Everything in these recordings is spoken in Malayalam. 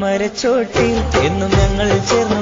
മരച്ചോട്ടിൽ എന്നും ഞങ്ങൾ ചേർന്നു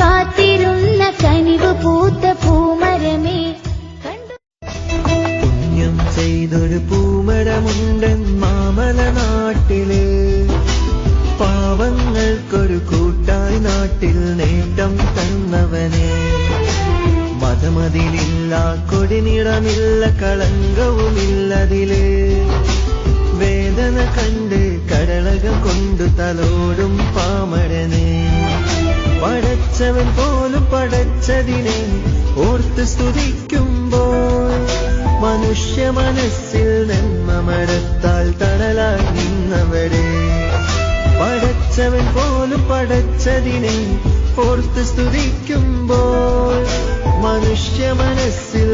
കാത്തിരുന്ന കനിവ് പൂത്ത പൂമരമേ. പുണ്യം ചെയ്തൊരു പൂമരമുണ്ടൻ മാമല നാട്ടിൽ. പാവങ്ങൾക്കൊരു കൂട്ടായി നാട്ടിൽ നേട്ടം തന്നവനെ. മതമതിലില്ല കൊടിനിറമില്ല കളങ്കവുമില്ലതിൽ. പടച്ചവൻ പോലും പടച്ചതിനെ ഓർത്ത് സ്തുതിക്കുമ്പോൾ മനുഷ്യ മനസ്സിൽ നന്മ മരത്താൽ തണലായി നിന്നവരെ. പടച്ചവൻ പോലും പടച്ചതിനെ ഓർത്ത് സ്തുതിക്കുമ്പോൾ മനുഷ്യ മനസ്സിൽ